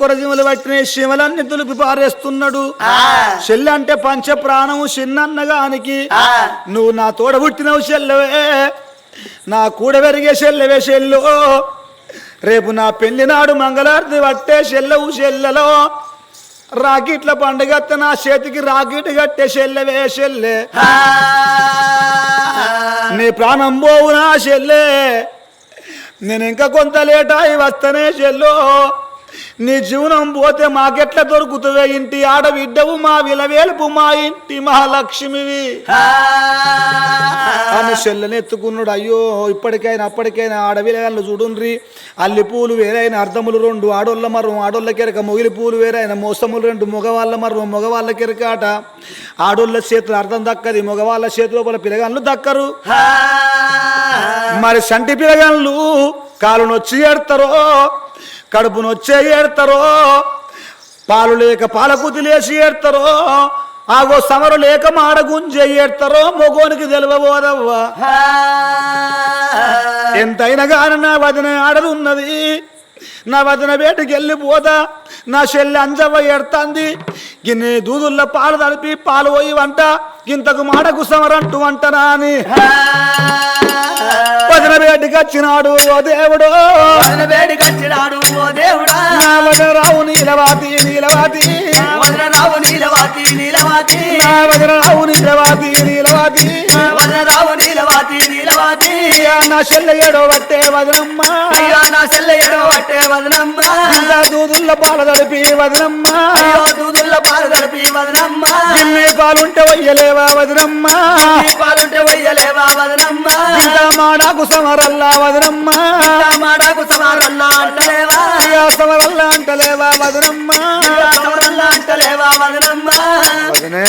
కొరజీమలు పట్టిన శివలన్నీ తులిపి పారేస్తున్నాడు. చెల్లె అంటే పంచ ప్రాణము చిన్నన్నగానికి. నువ్వు నా తోడ పుట్టినవు చెల్లెవే. నా కూడ పెరిగే చెల్లెవే చెల్లు. రేపు నా పెళ్ళి నాడు మంగళారతి పట్టే చెల్లవు చెల్లెలో. రాకెట్ల పండుగ నా చేతికి రాకెట్ కట్టే చెల్లెవే చెల్లె. నీ ప్రాణం పోవు నా చెల్లె. నేను ఇంకా కొంత లేట్ అయి వస్తనే చెల్లో. నీ జీవనం పోతే మాకెట్లా దొరుకుతుంది ఇంటి ఆడబిడ్డవు మా విలవేలుపు మా ఇంటి మహాలక్ష్మివి. అని చెల్లెని ఎత్తుకున్నాడు అయ్యో ఇప్పటికైనా అప్పటికైనా ఆడవిలగాళ్ళు చూడుండ్రి. అల్లి పూలు వేరైన అర్ధములు రెండు ఆడోళ్ళ మర్వం ఆడోళ్ళ కెరక మొగిలి పూలు వేరైన మోసములు రెండు మగవాళ్ళ మర్వం మగవాళ్ళ కెరక ఆట. ఆడోళ్ళ చేతులు అర్థం దక్కది మగవాళ్ళ చేతి లోపల పిలగాళ్ళు దక్కరు. మరి సంటి పిలగాళ్ళు కాలు నొచ్చి ఏడతారో కడుపు నొచ్చే ఏడతారో? పాలు లేక పాలకుతి లేచి ఏడతారో? ఆగో సమరు లేక మాడ గుంజే ఏడతారో? మొగోనికి తెలియబోదవ్వా ఎంతైనా కానీ నా వదిన ఆడదున్నది. నా వదిన వేటకి వెళ్ళిపోతా నా చెల్లి అంజవ్వ ఎడతాంది గిన్నె దూదుల్లో పాలు తడిపి పాలు పోయి వంట. గింతకు మాడకు సమరంటూ వంటనా అని వచ్చినాడు ఓ దేవుడు. వేడికొచ్చినాడు ఓ దేవుడా. రావు నీలవాతి నీలవాతి. వదన రావు నీలవాతి నీలవాతి. రావు నీలవాతి నీలవాతి. రావు నీలవాతి నా చెల్లె ఏడో పట్టే వదనమ్మ. అయ్యో నా సెల్ల ఎడవ పట్టే వదనమ్మ దూదుల్లో పాలు తడిపి వదనమ్మ. అయ్యో దూదుల్ల పాలు తడిపి వదనమ్మ. గిన్నె పాలుంటే వయ్యలేవా వదనమ్మ. పాలుంటే వయ్యలేవా వదనమ్మ. ఇంత మాడాకు సమరల్లా వదనమ్మ. మాడాకు సమారన్నా అంటలేవా. అయ్యా సమరల్లా అంటలేవా వదనమ్మ. సమారన్నా అంటలేవా వదనమ్మ. వదనే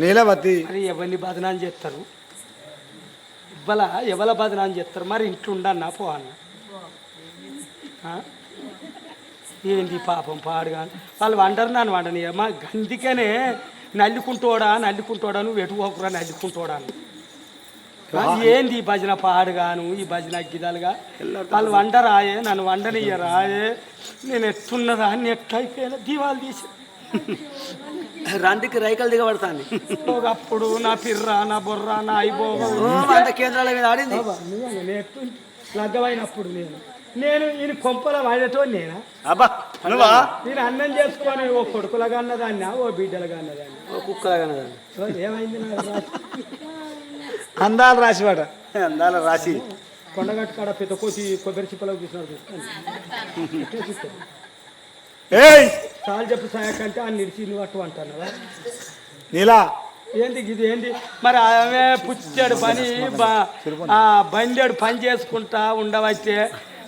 నీలవతి ఎవరిని బదనాం చేస్తారు. ఇవ్వల ఎవల బదనాం చేస్తారు? మరి ఇంట్లో ఉండన్నా పో అన్న? ఏంది పాపం పాడుగా వాళ్ళు వండరు నన్ను వండని. మా గందికనే నల్లుకుంటోడా నల్లుకుంటోడా నువ్వు ఎటుపోకురా నల్లుకుంటోడా అని. ఏంది ఈ భజన పాడుగాను ఈ భజన గిదాలుగా? వాళ్ళు వండరాయే నన్ను వండనియ్యరాయే నేను ఎట్టున్నదా అని ఎట్టయిపోయినా దీవాలు తీసి. రందికి రైకలు దిగబడతాంది. ఒకప్పుడు నా పిర్ర నా బొర్ర నా ఐబోగ వంట కేంద్రాల మీద ఆడింది. లగ్గమైనప్పుడు నేను. నేను ఈయన కొంపలో వాడేటో నేనా? అబ్బా నువ్వా? నేను అన్నం చేసుకొని ఓ కొడుకులుగా అన్నదాన్నా ఓ బిడ్డలుగా అన్నదాన్ని. ఓ కుక్కలాగా ఓ, ఏమైంది? అందాలు రాసివాడ? అందాల రాసి. కొండగట్టు కాడ పెద్ద కోసి కొబ్బరి చిప్పలకు చూసినాడు ఏయ్! చాలు చెప్పు సాయకంటే ఆ నిడిచి నువ్వు అట్టు అంటున్నావా? నీలా? ఏంది ఇది ఏంది? మరి ఆమె పుచ్చాడు పని బండేడు పని చేసుకుంటా ఉండవచ్చే.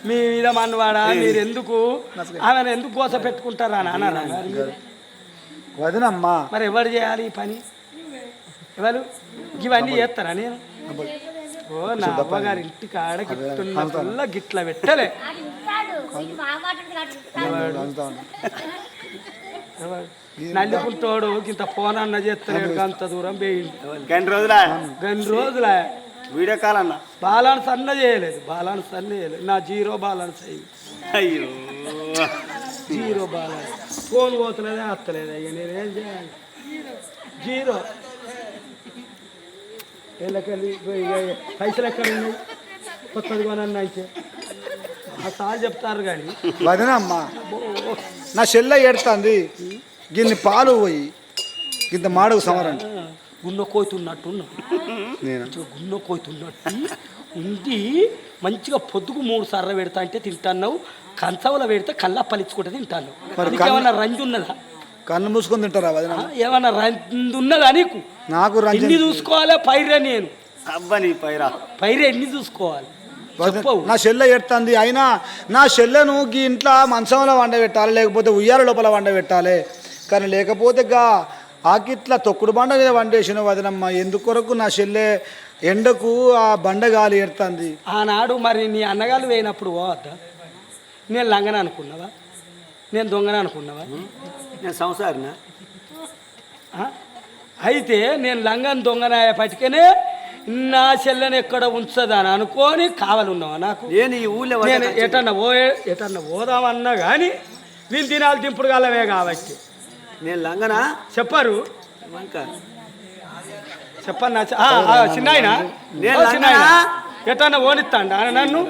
మీ మీద మనవాడా మీరు ఎందుకు ఆమెను ఎందుకు గోస పెట్టుకుంటారా అని అన్నారా? వదినమ్మా. మరి ఎవరు చేయాలి ఈ పని? ఎవరు? ఇవన్నీ చేస్తారా నేను? ఓ నా అవ్వగారి ఇంటి కాడ గిట్టున్నప్పుల్లా గిట్ల పెట్టలే. నల్లుకుంటోడు ఇంత ఫోన్ అన్న చేస్తలేడు అంత దూరం పోయింది గంట రోజుల? రెండు రోజుల. వీడియో కాల్ అన్న? బాలాన్స్ అన్న చేయలేదు బాలాన్స్ అన్న చేయలేదు. నా జీరో బాలాన్స్ అయింది అయ్యో. జీరో బాలాన్స్. ఫోన్ పోతలేదే వస్తలేదు అయ్యా నేనేం చేయాలి? జీరో. వీళ్ళకెళ్ళి పైసలు ఎక్కడ ఉన్నాయి? కొత్తది కొనన్న అయితే. సార్ చెప్తారు కానీ. వదినమ్మా నా చెల్లె ఏడుతుంది గిన్ని పాలు పోయి గింత మాడకు సమరండి గున్న కోతున్నట్టున్నా నేను? గున్న కోతున్నట్టు ఉండి మంచిగా పొద్దుకు మూడు సార్లు పెడతా అంటే తింటాన్నావు. కంచంలో పెడితే కల్లా పలించుకుంటే తింటాను ఏమన్నా రంజు ఉన్నదా కన్ను మూసుకొని తింటారా? ఏమన్నా రంజు ఉన్నదా నీకు నాకు ఎన్ని చూసుకోవాలి పైరే నేను. అబ్బా నీ పైరా. పైరే ఎన్ని చూసుకోవాలి? నా చెల్లె ఎడుతుంది అయినా నా చెల్లెను గీ ఇంట్లో మంచంలో వండబెట్టాలి లేకపోతే ఉయ్యాల లోపల వండబెట్టాలి. కానీ లేకపోతే గా ఆకిట్ల తొక్కుడు బండ మీద వండేసిన వదినమ్మ. ఎందుకొరకు నా చెల్లె ఎండకు ఆ బండ గాలి ఎడుతుంది ఆనాడు మరి నీ అన్నగారు పోయినప్పుడు పోవద్దా నేను లంగన అనుకున్నావా? నేను దొంగన అనుకున్నావా? నేను సంసారినా? అయితే నేను లంగన్ దొంగన పట్టుకనే నా చెల్లెని ఎక్కడ ఉంచదని అనుకొని కావాలన్నావా నాకు? నేను ఈ ఊళ్ళో నేను. ఎటన్నా పో ఎటన్నా పోదామన్నా కానీ వీళ్ళు దినాలు దింపుడు గలవే కాబట్టి. నేను లంగనా? చెప్పారు? చెప్పన్నా? చిన్నాయన? నేను చిన్నాయన, ఎటన్నా ఓనిస్తాండా నన్ను?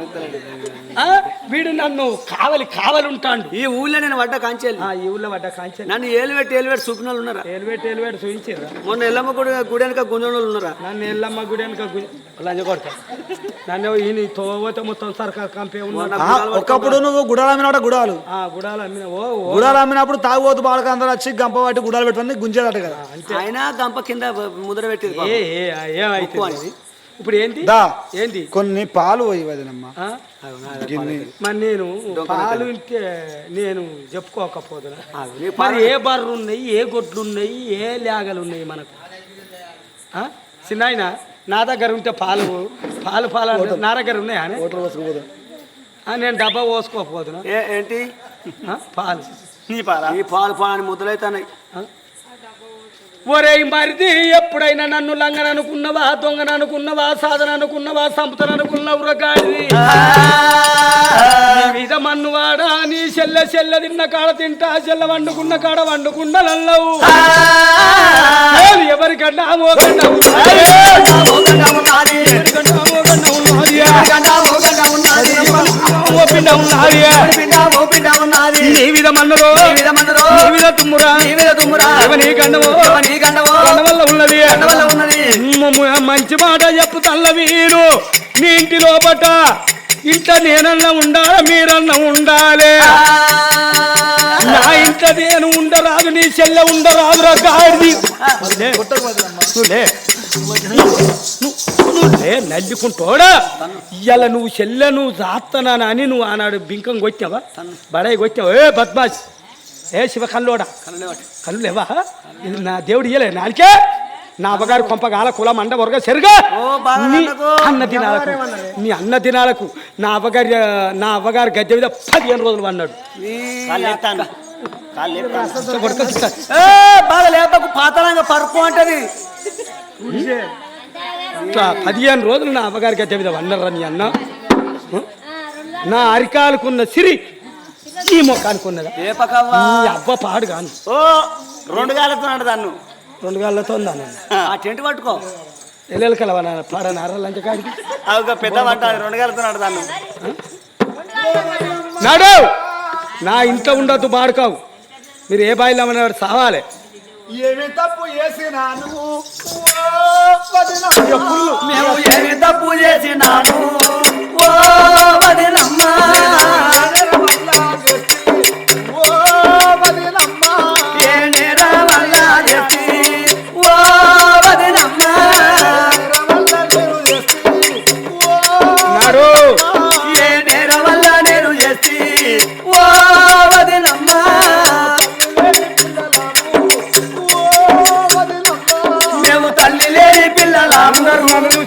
ఆ, వీడు నన్ను కావలి కావలి ఉంటాడు ఈ ఊళ్ళో నేను పడ్డ కంచెలు. ఆ, ఈ ఊళ్ళో పడ్డ కాంచె నన్ను ఏలువెట్టి ఏలువెట్టి చూపిన ఉన్నారా? ఎలివేట్ ఎలివేట్ చూపించారు మొన్న ఎల్లమ్మ గుడి గుడి వెనక గుంజోళ్ళు ఉన్నారా? నన్ను ఎల్లమ్మ గుడి వెనక లంజ కొడతా. నన్ను ఈయన తోవతే మొత్తం సర్కార్ కంపే ఉన్నాడు ఆ, ఒకప్పుడు నువ్వు గుడాలు అమ్మినాట గుడాలు. ఆ గుడాలు అమ్మిన గుడాలు అమ్మినప్పుడు తాగుబోతు బాలక అందరూ వచ్చి గంప పట్టి గుడాలు పెట్టుకుని గుంజేదట కదా. ఆయన గంప కింద ముద్ర పెట్టేది ఏ పాపం. ఏ ఏమైతుంది? ఇప్పుడు ఏంటి? దా. ఏంటి? కొన్ని పాలు పోయి వదినమ్మ. మరి నేను పాలు ఇంటే నేను చెప్పుకోకపోదునా? ఆగు, నీ మరి ఏ బర్రెలు ఉన్నాయి ఏ గొడ్లు ఉన్నాయి ఏ లేగలు ఉన్నాయి మనకు? ఆ? చిన్నాయన నా దగ్గర ఉంటే పాలు పాలు పాలు అంటే నా దగ్గర ఉన్నాయా? నేను డబ్బా పోసుకోకపోదునా? ఏ ఏంటి? ఆ? పాలు. నీ పారా ఈ పాలు పాలని ముద్దలైతున్నాయి. ఒరే మరిది ఎప్పుడైనా నన్ను లంగన అనుకున్నవా దొంగన అనుకున్నవా సాధన అనుకున్నవా సంపదన అనుకున్నవురా గాడిది నీ మీద మన్నువాడా నీ చెల్లె చెల్లె తిన్న కాడ తింటా చెల్లె వండుకున్న కాడ వండుకున్న నల్లవు ఎవరికన్నా ఉన్నది. ఉన్నది. ఓపిండా ఉన్నది. నీ మీద మన్నురో. నీ మీద తుమ్మురా. ఎవని గండవో గండ వల్ల ఉన్నది. మ- మంచి మాట చెప్పు తల్ల వీరు. నీ ఇంటి లోపట ఇంట నేనన్నా ఉండాలా మీరన్నా ఉండాలి. నా ఇంట నేను ఉండరాదు నీ చెల్లె ఉండరాదు రా గాడిది. లే. నువ్వు నల్లుకుంటోడా? ఇవాళ నువ్వు చెల్లె నువ్వు జాత్తనా అని నువ్వు ఆనాడు బింకం కొట్టావా బడాయి కొట్టావా ఏ బద్మాష్. ఏ శివ కల్లోడా కళ్ళు లేవా నా దేవుడు ఇయ్యలే నాకే నా అవ్వగారు కొంపగాల కులం అండ వరగ సరిగా. అన్న దినాలకు నీ అన్న దినాలకు నా అవ్వగారి నా అవ్వగారు గద్దె మీద పదిహేను రోజులు అన్నాడు పరుపు అంటది. పదిహేను రోజులు నా అవ్వగారి గద్దె మీద అన్నారా నీ అన్న. నా అరికాలకున్న సిరి ఈ మొక్కానికి ఉన్నదా లేపకవ్వా నీ అవ్వ పాడు కాను. రెండు కాళ్ళతో దాన్ని రెండు గాళ్ళతో ఉందాను ఆ టెంట్ పట్టుకో. ఎల్లెలు కలవా లంచకాడికి ఒక పెద్ద వంట అది రెండు కాళ్ళతో దాన్ని. నాడు! నా ఇంట్లో ఉండొద్దు బాడుకావు మీరు ఏ బాయిలో ఉన్నాడు సావాలి. ఏమి తప్పు చేసినాను. మేము ఏమి తప్పు చేసినాము ఓ వదినమ్మ.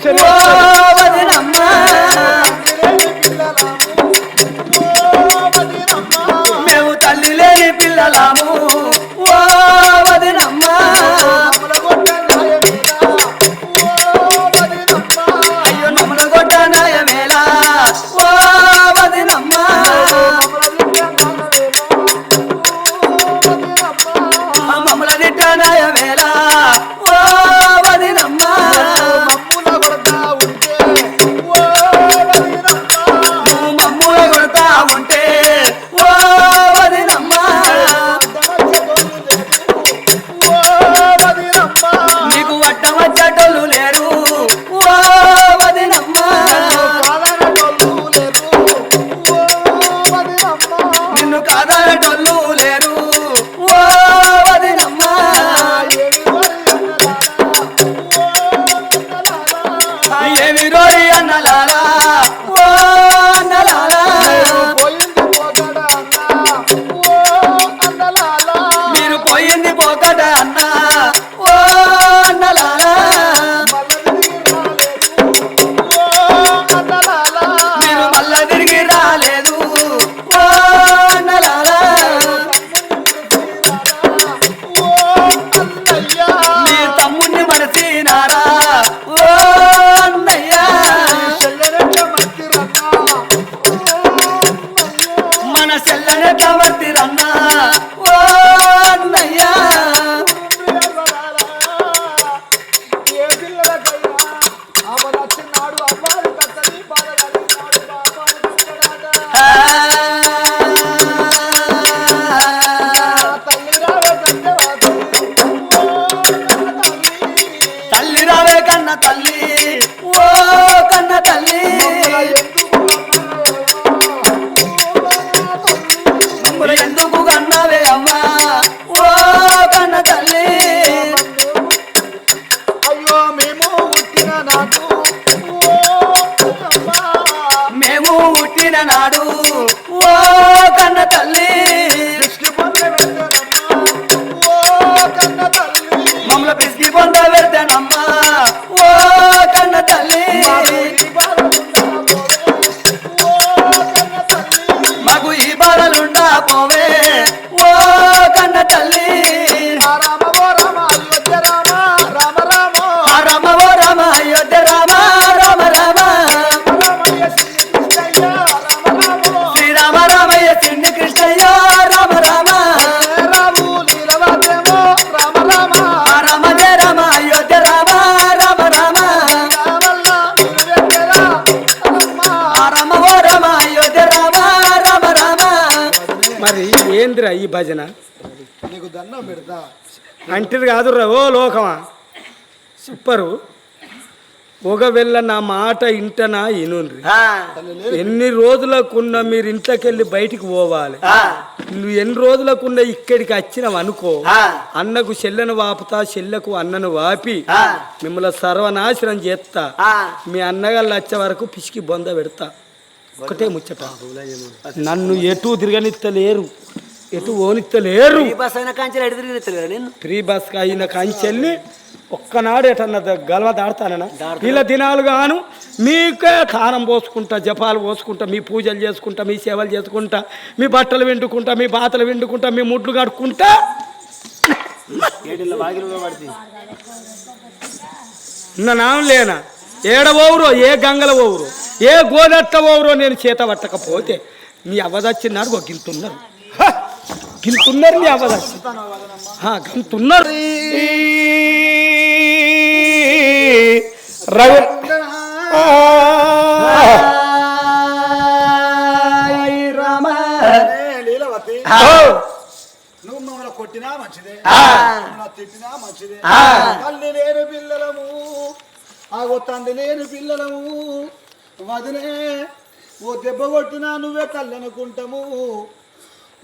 ఓ భజన. నీకు దండం పెడతా. అంటిది కాదురా ఓ లోకమా. సూపరు. ఒకవేళ నా మాట ఇంటనా ఇనుండ్రి. ఎన్ని రోజులకున్న మీరు ఇంట్లోకెళ్ళి బయటికి పోవాలి. నువ్వు ఎన్ని రోజులకున్న ఇక్కడికి వచ్చినావు అనుకో. అన్నకు చెల్లెను వాపుతా చెల్లెకు అన్నను వాపి. మిమ్మల్ని సర్వనాశనం చేస్తా. మీ అన్నగాళ్ళు వచ్చే వరకు పిసికి బొంద పెడతా. ఒకటే ముచ్చట. నన్ను ఎటు తిరగనిత్తలేరు. ఎటు ఓనిత్తలేరు బస్ అయిన ఎడు నేను ఫ్రీ బస్ అయిన కంచెల్ని ఒక్కనాడు ఎటన్నా గలవ దాడతానన్నా ఇలా దినాలు గాను మీకే తానం పోసుకుంటా జపాలు పోసుకుంటా మీ పూజలు చేసుకుంటా మీ సేవలు చేసుకుంటా మీ బట్టలు విండుకుంటా మీ బాతలు విండుకుంటా మీ ముడ్లు కడుక్కుంటా. నా లేనా? ఏడ ఓవురో ఏ గంగల ఓవురో ఏ గోదట్ట ఓవురో నేను చేత పట్టకపోతే మీ అవ్వదచ్చిన్నారు ఒక గింతున్నారు! గింతున్నారు మీ అవ్వదచ్చి హా, గంతున్నారు రవి. రామ. లీలవతి. ఓ! నువ్వు మమ్మల్ని కొట్టినా మంచిదే. తిట్టినా మంచిదే. ఆ. తల్లి లేని పిల్లలము ఆగో తండ్రి లేని పిల్లలము వదినే ఓ దెబ్బ కొట్టినా నువ్వే తల్లి అనుకుంటాము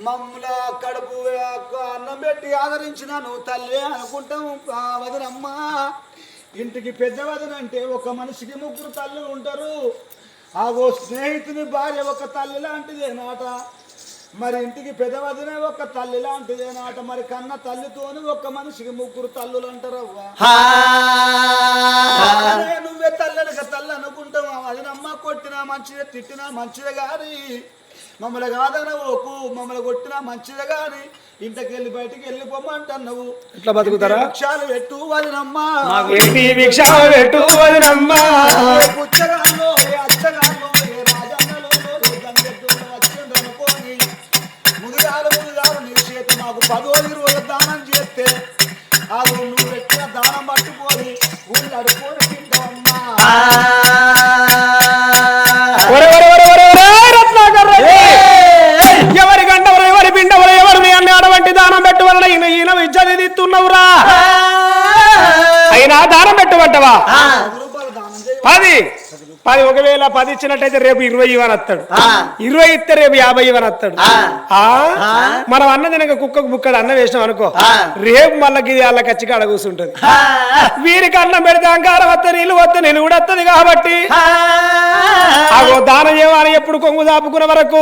మమ్మల కడుపు ఆ అన్నం పెట్టి ఆదరించిన నువ్వు తల్లి అనుకుంటాము ఆ వదినమ్మా. ఇంటికి పెద్ద వదిన అంటే ఒక మనిషికి ముగ్గురు తల్లులు ఉంటారు. ఆగో స్నేహితుని భార్య ఒక తల్లి లాంటిదేనాట మరి ఇంటికి పెదవదినే ఒక తల్లి లాంటిదేనాట మరి కన్న తల్లితోని ఒక మనిషికి ముగ్గురు తల్లులు అంటారవ్వా. నువ్వే తల్లనక తల్లి అనుకుంటావు అది నమ్మ కొట్టినా మంచిదే తిట్టినా మంచిదే గాని మమ్మల్ని కాదన ఓకు మమ్మల్ని కొట్టినా మంచిదే గాని ఇంటికెళ్ళి బయటికి వెళ్ళిపోమంటున్నావు. ఎట్లా బతుకుతారా? వృక్షాలు పెట్టు అది నమ్మా ఏంటి భిక్షాలు పెట్టు వదినమ్మా. పుచ్చగాళ్ళు ఏ పది ఇచ్చినట్టయితే రేపు ఇరవై ఇవ్వని వస్తాడు ఇరవై ఇస్తే రేపు యాభై ఇవ్వని వస్తాడు? మనం అన్న తినక కుక్కకు బుక్కడు అన్నం వేసినాం అనుకో రేపు మళ్ళీ గిది వాళ్ళ కచ్చిగా అడ కూర్చుంటది వీరికి అన్నం పెడితే అంకారం వస్తే నీళ్ళు వస్తే నేను కూడా వస్తుంది కాబట్టి. ఆగో దానం ఏమని ఎప్పుడు కొంగు దాపుకున్న వరకు.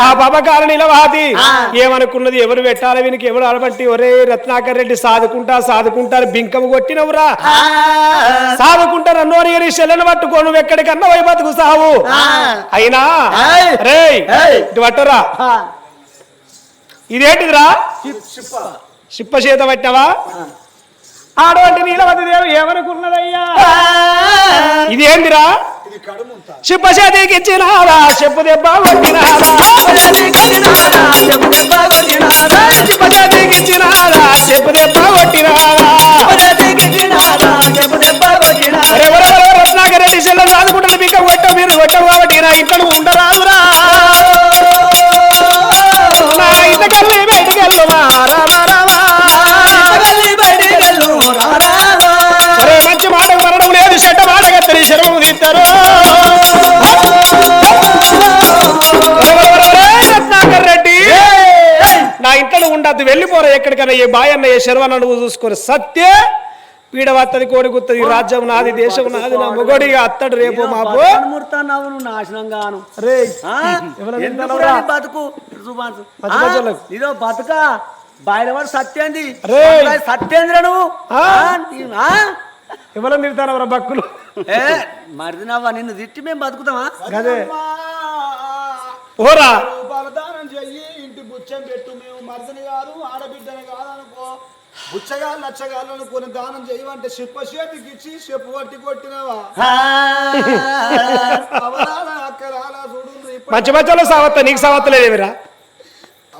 ఆ. పబకాల నిలవాది ఏమనుకున్నది ఎవరు పెట్టాలి వీనికి? ఎవరు అడబట్టి ఒరే రత్నాకర్ రెడ్డి సాదుకుంటా సాదుకుంటారు బింకము కొట్టినవురా. సాదుకుంటా నన్ను అని చెల్లెని పట్టుకో నువ్వు ఎక్కడికన్నా పోయి బతుకు సావు అయినా. రే. ఇటు పట్టరా. ఇదేంటిదిరా? చిప్ప. చేత పట్టినవా? ఆడవంటి నీలవతి దేవి ఏమనుకున్నదయ్యా ఇదేందిరా? కడుముంత చిప్ప ఇచ్చినారా చెప్పు దెబ్బ కొట్టినారా చిప్ప దెబ్బ కొట్టినారా రత్నాకర్ రెడ్డి చెల్లెలు మీకు కొట్ట మీరు కొట్టవు కాబట్టి నా ఇంట్లో ఉండరాదురా. నా ఇంట కల్లి బయటికి వెళ్ళు ఒరే మంచి మాట మరణం లేదు చెడ్డ మాట ఇద్దరు రత్నాకర్ రెడ్డి నా ఇంట్లో ఉండద్దు వెళ్ళిపోరా ఎక్కడికైనా. ఏ బాయన్న ఏ శర్వన్న నువ్వు చూసుకొని సత్య! పీడవత్తది కోడి గుత్తది ఈ రాజ్యం నాది దేశం నాది నా మొగోడిగా అత్తడు రేపు మాపు. ముడతావు నువ్వు నాశనం గాను రే బతుకు. ఇదో బతుక? బయలువాడు సత్యంది. సత్యేంద్ర నువ్వు. ఆ? ఆ? నీ- ఆ? ఎవరో తిడతానవరా బక్కులు ఏ మరిదినవ్వా నిన్ను తిట్టి మేము బతుకుతామా? అదే ఓరా బలదానం చెయ్యి ఇంటి బుచ్చం పెట్టు మేము. మరిదని కాదు ఆడబిడ్డని కాదు అనుకో బుచ్చగాళ్ళు లచ్చగాళ్ళు అనుకుని దానం చేయమంటే చెప్ప చేతికి ఇచ్చి చెప్పు పట్టి కొట్టినవా? అవరాల అక్కరాల చూడు ఇప్పుడు మంచి మధ్యలో సావత్త నీకు సావత్త లేదేమిరా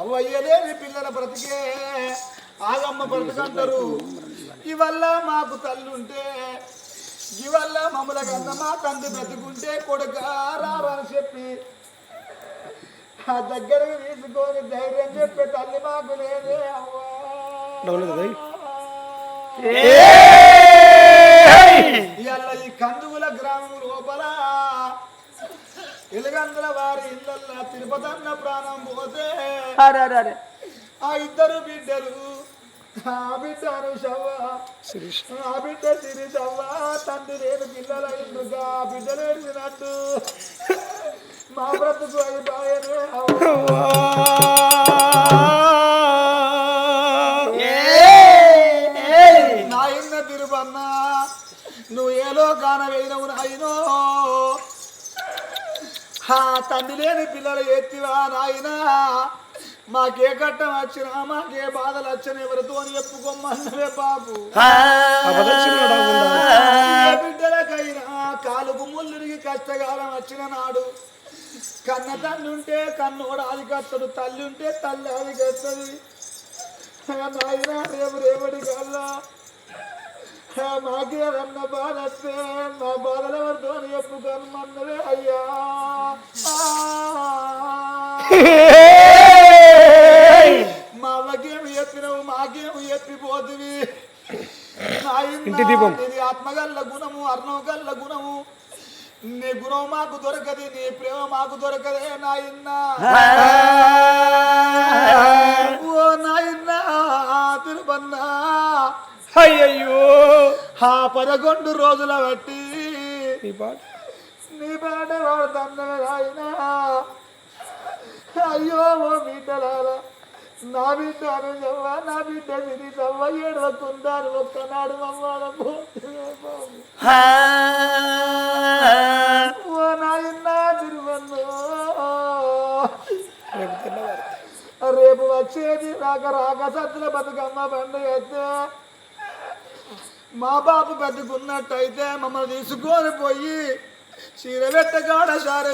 అవ్వయ్యలేని పిల్లల బ్రతికే. ఆగమ్మ బ్రతికంటారు. ఇవల్ల మాకు తల్లుంటే ఇవల్ల మమ్మల కన్న మా తండ్రి బ్రతికుంటే కొడుక రారని చెప్పి ఆ దగ్గరకు తీసుకొని ధైర్యం చెప్పే తల్లి మాకు లేదే అవ్వా. ఇవాళ ఈ కందువుల గ్రామం లోపల ఎలుగందుల వారి ఇళ్ళల్లా తిరుపతన్న ప్రాణం పోతే అరే అరే అరే. ఆ ఇద్దరు బిడ్డలు ఆ బిడ్డ తండ్రి బిడ్డలు మా బ్రతుకు అయిపోయనే నాయన్న తిరుపన్న. నువ్వు ఏలో గాన వేయినవు నాయనో తండ్రి లేని పిల్లలు ఎత్తివా నాయనా. మాకే కట్టం వచ్చినా మాకే బాధలు వచ్చిన ఎవరితో చెప్పుకోమన్నవే బాబు. బిడ్డలకైనా కాలుకు ముల్లుడికి కష్టకాలం వచ్చిన నాడు కన్న తల్లి ఉంటే కన్నోడు అది కత్తడు తల్లి ఉంటే తల్లి అది కత్తది నాయన రేపు రేపటి కల్లా. ఆ మాకే అన్న బాధ వస్తే మా బాధలు ఎవరితో చెప్పుకోమన్నవే అయ్యా. ఇంటి దీపం. ఇది ఆత్మగల్ల గుణము అర్ణవగల్ల గుణము. నీ గుణం మాకు దొరకది నీ ప్రేమ మాకు దొరకదే నాయన్న ఓ నాయన్న తిరుపన్నా. అయ్యయ్యో. ఆ పదకొండు రోజుల బట్టి నీ పాట. నీ పాట వాడుతున్నవి నాయన. అయ్యో ఓ బిడ్డలారా నా బిడ్డ అనుజవ్వ నా బిడ్డ సిరిసవ్వ ఏడవకుందారు ఒక్కనాడు మమ్మాడము ఓ నాయన తిరువన్ను. రేపు వచ్చేది రాక రాక సత్తుల బతుకమ్మ పండుగ అయితే మా బాబు బతుకున్నట్టయితే మమ్మల్ని తీసుకొని పోయి చీర పెట్టగాడ సార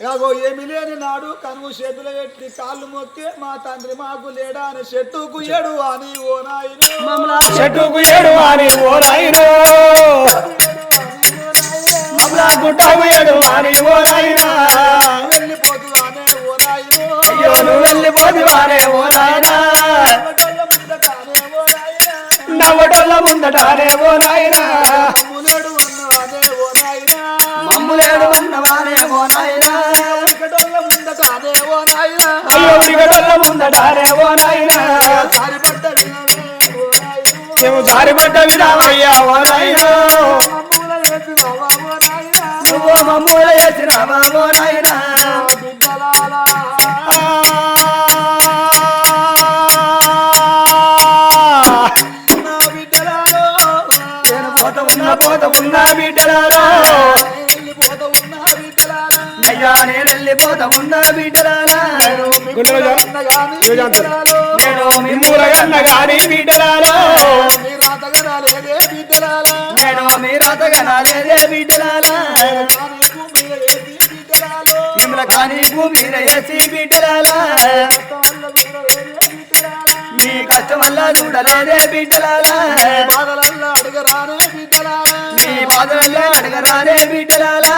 యాగో ఏమి లేని నాడు కనుము చేతులు పెట్టి కాళ్ళు మొక్కి మా తండ్రి మాకు లేడా అని చెట్టుకు ఏడు అని ఓ నాయన. చెట్టుకు ఏడు అని ఓ నాయనో. మమ్మలా గుట్టకు ఏడు అని ఓ నాయనా. ఓ నాయన. అయ్యో నువ్వు వెళ్ళిపోతివారే ఓ నాయనా ఓ నాయన. నవ్వటోళ్ళ ముందటానే ఓ నాయనా. అమ్ములేడు అన్నవానే ఓ నాయన. మమ్ములేడు అన్నవారే ఓ నాయనా. ఉరకటోళ్ళ ముందటానే ఓ నాయన. అయ్యో ఓ నాయనా. వినవే ఓ నాయన. మేము జారిపడ్డ విధామయ్యా ఓ నాయనా. నువ్వు మమ్మూల ఓ పోత ఉన్న బిడ్డలారా. నేను వెళ్ళిపోత ఉన్నా బిడ్డలారా నేను మిమ్మూలగన్న గాని బిడ్డలారా? మీ నేను మీ రాతగా నాదేదే బిడ్డలారా? కానీ భూమిలో ఏది బిడ్డలారో? మిమ్మల కానీ భూమి వేసి బిడ్డలారా? కష్టమల్ల చూడలేదే బిడ్డలారా? మీ బాధలల్ల అడగరానే బిడ్డలారా?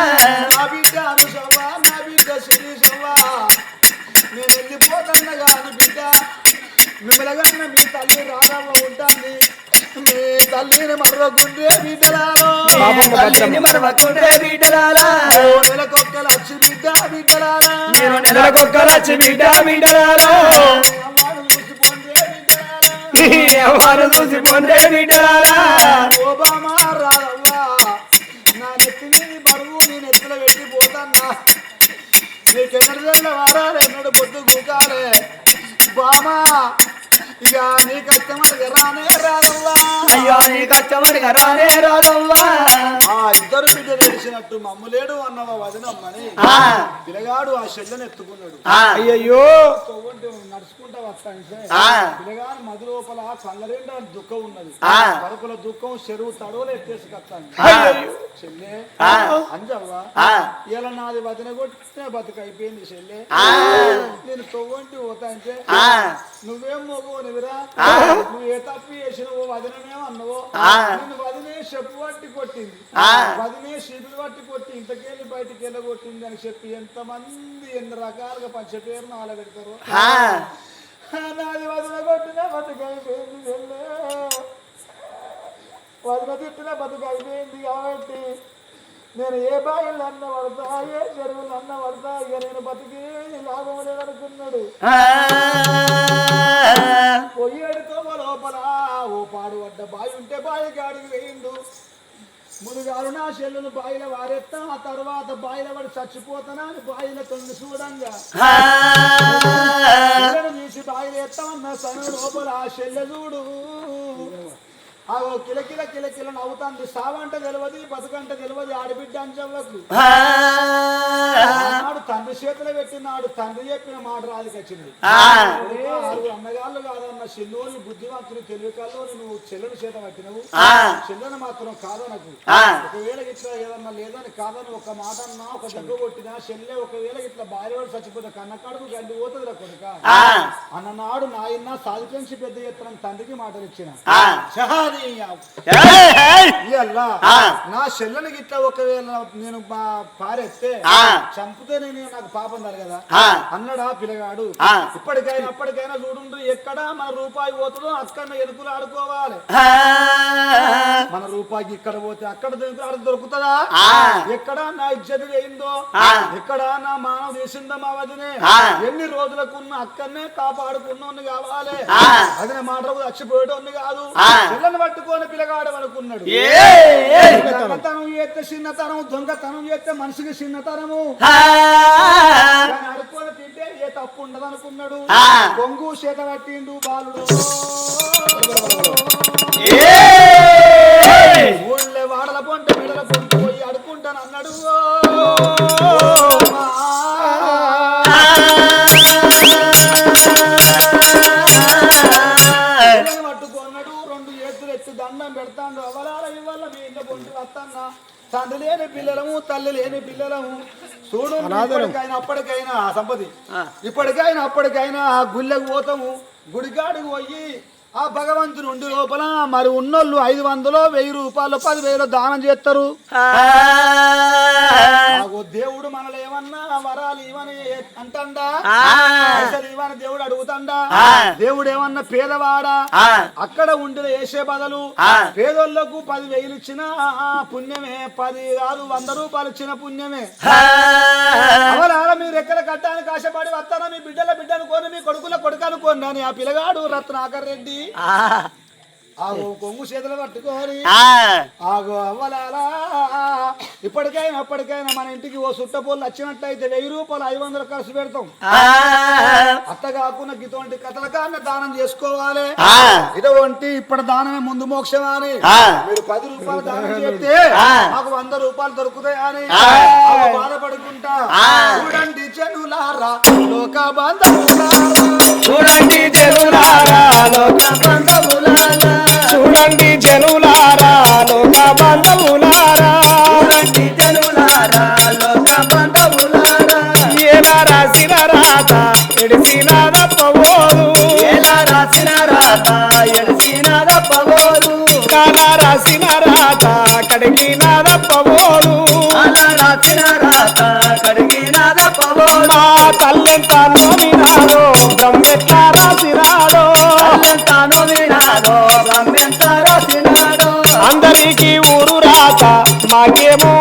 మిమ్మల్ని మీ తల్లి రారమ్మ ఉంటుంది మీ తల్లిని మర్రకుంటే బిడ్డలాలో తల్లిని మరవకుంటే బిడ్డలారా. ఓ నెలకొక్క లక్ష బిడ్డ బిడ్డలారా. నేను నెలకొక్క లక్ష బిడ్డ బిడ్డలారా. ఎవరు చూసి పొందే బిడ్డలారా. ఓబామా రాదవ్వా నా నెత్తి మీద బరువు నేను ఎత్తులో పెట్టి పోతాన్నా. నీకెన్నడదన్న వారాలు ఎన్నడు బామా. ఇక నీ కష్టమడికి రానే రాదవ్వా అయ్యో నీ కష్టమని రానే రాదవ్వా ఆ ఇద్దరు బిడ్డలు తెలిసినట్టు మమ్ములేడు అన్నవా వదినమ్మని ఆ. పిల్లగాడు ఆ చెల్లెని ఎత్తుకున్నాడు తవ్వంటే నడుచుకుంటా వస్తాను సార్ ఆ. పిల్లగాడు మధు లోపల కళ్ళరేంట దుఃఖం ఉన్నది ఆ. కడుపుల దుఃఖం చెరువు తడవలు ఎత్తేసుకొస్తాను. చెల్లె ఆ. అంజవ్వా ఆ. ఇలా నాది వదిన కొట్టిన బతుకు అయిపోయింది చెల్లె ఆ. నేను తవ్వంటి పోతా అంటే ఆ. నువ్వేం మొగవునివిరా ఆ. నువ్వు ఏ తప్పు చేసినవో వదినమేమో అన్నవో? వదినే చెప్పు పట్టి కొట్టింది. పట్టి కొట్టి ఇంతకెళ్ళి బయటికి వెళ్ళగొట్టింది అని చెప్పి ఎంతమంది ఎన్ని రకాలుగా. నాది వదిన కొట్టిన బతుకు అయిపోయింది చెల్లె. వదిన తిట్టిన బతుకు అయిపోయింది కాబట్టి నేను ఏ బాయిలు అన్న పడతా ఏ చెరువులు అన్న పడతా ఇక నేను బతికి లాభం లేదనుకున్నాడు. ఆ. పొయ్యేడుతో లోపల. ఓ పాడు పడ్డ బావి ఉంటే బావి గాడికి వేయిండు. మునుగారు నా చెల్లెలు బాయిల వారెత్తా ఆ తర్వాత బాయిల పడి చచ్చిపోతానా అని బాయిల తొంగి చూడంగా. తీసి బాయిలు ఎత్తామన్న సను లోపల ఆ చెల్లె చూడు. ఆ ఓ కిలకిల కిలకిల నవ్వుతాంది సావంట తెలియదు బతుకంట తెలియదు ఆడబిడ్డ అంచవ్వకు ఆ. నాడు తండ్రి చేతిలో పెట్టినాడు తండ్రి చెప్పిన మాట రాజుకి వచ్చింది ఆ. ఆరుగురు అన్నగాళ్ళు కాదన్న చెల్లోని బుద్ధివంతులు తెలివి కల్లోని నువ్వు చెల్లెని చేత పట్టినవు. చెల్లెని మాత్రం కాదనకు ఆ. ఒకవేళ ఇట్లా ఏదన్నా లేదని కాదని ఒక మాట అన్నా ఒక దగ్గర కొట్టినా చెల్లె ఒకవేళ ఇట్లా భార్య వాడు చచ్చిపోతే కన్నకాడుకు గండి పోతుంది కొడుక ఆ. అన్ననాడు నాయన సాధించి పెద్ద ఎత్తనం తండ్రికి మాటలు ఇచ్చిన నా చెల్లెని గిట్ల ఒకవేళ నేను ఆ. చంపితే నేను నాకు పాపం కదా. అన్నడా పిల్లగాడు. ఇప్పటికైనా అప్పటికైనా చూడుండ్రు ఎక్కడ మన రూపాయి పోతుందో అక్కడ ఎరుకులు ఆడుకోవాలి. మన రూపాయికి ఇక్కడ పోతే అక్కడ ఆడ దొరుకుతుందా. ఎక్కడ నా ఇజ్జతి చేయిందో ఆ. ఎక్కడ నా మానవ చేసిందో మా వదినే. ఎన్ని రోజులకున్న అక్కడనే కాపాడుకున్నోని కావాలి ఆ. అది నా మాట చచ్చిపోయేటోని కాదు ఆ. పట్టుకొని పిల్లగాడు అనుకున్నాడు. దొంగతనం చేస్తే చిన్నతనం దొంగతనం చేస్తే మనిషికి చిన్నతనము ఆ. కానీ అడుక్కొని తింటే ఏ తప్పు ఉండదు అనుకున్నాడు. కొంగు చేత పట్టిండు బాలుడు. ఊళ్ళే వాడల పొంట మెడల పొంట పోయి అడుకుంటాను అన్నాడు వస్తాన్నా తండ్రి లేని పిల్లలము తల్లి లేని పిల్లలము. చూడు ఇప్పటికైనా అప్పటికైనా ఆ. సంపతి ఇప్పటికైనా అప్పటికైనా ఆ గుళ్ళకు పోతాము. గుడికాడికి పోయి ఆ భగవంతుని ఉండి లోపల మరి ఉన్నోళ్ళు ఐదు వందలు వెయ్యి రూపాయలు పదివేలు దానం చేస్తారు. దేవుడు మనల్ని ఏమన్నా వరాలు ఇవని అంటండా? పైసలు ఇవని దేవుడు అడుగుతాడా? దేవుడు ఏమన్నా పేదవాడా? అక్కడ ఉండి వేసే బదులు పేదోళ్ళకు పది వేలు ఇచ్చిన పుణ్యమే పది కాదు వంద రూపాయలు ఇచ్చిన పుణ్యమే. మీరు ఎక్కడ కట్టానికి ఆశపడి వస్తారా? మీ బిడ్డల బిడ్డను కోని మీ కొడుకుల కొడుకు అనుకోండి అని ఆ పిల్లగాడు రత్నాకర్ రెడ్డి. 啊。ఆగో కొంగు చేతులు పట్టుకొని. ఆగో అవ్వలాలా ఇప్పటికైనా అప్పటికైనా మన ఇంటికి ఓ సుట్టపోళ్ళు వచ్చినట్టయితే వెయ్యి రూపాయలు ఐదు వందలు ఖర్చు పెడతాం. అత్త కాకుండా ఇటువంటి కథల కాన్న దానం చేసుకోవాలి. ఇటువంటి ఇప్పటి దానమే ముందు మోక్షం అని మీరు పది రూపాయలు దానం చేస్తే మాకు వంద రూపాయలు దొరుకుతాయి అని బాధపడుకుంటా. చూడండి లోక బంధువులారా చూడండి జనులారా లోక బంధువులారా చూడండి జనులారా లోక బంధువులారా చూడండి జనులారా లోక బంధువులారా ఎలా రాసిన రాత ఎడిసిన తప్పబోదు ఎలా రాసిన రాత ఎడిసిన తప్పబోదు కాలా రాసిన రాత కడిగిన తప్పబోదు tiempo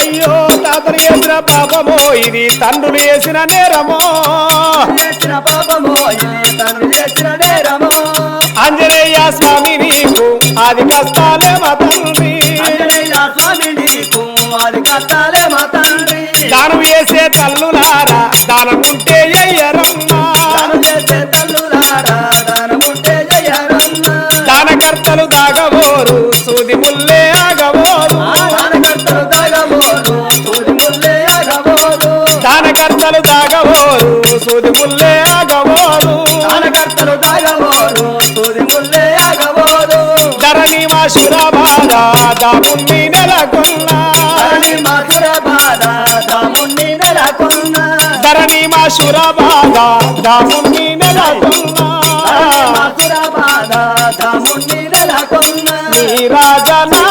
అయ్యో తాతలు చేసిన పాపమో ఇది తండ్రులు చేసిన నేరమో. అంజనేయ స్వామి నీకు అది కష్టాలే మా తండ్రి. దానం చేసే తల్లులారా దానం ఉంటే కార్యకర్తలు దాగబోరు సూది ముల్లే ఆగబోరు. దానకర్తలు దాగబోరు సూది ముల్లే ఆగబోరు. ధరణి మా సురబాధ దాముని నెలకొన్నా. ధరణి మా సురబాధ దాముని నెలకొన్నా. రాజనా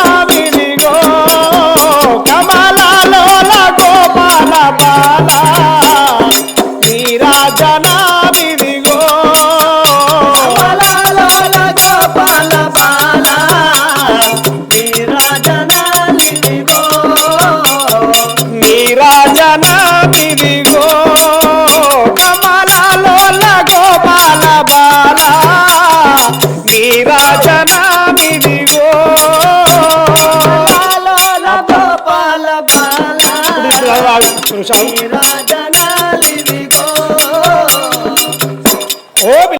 out.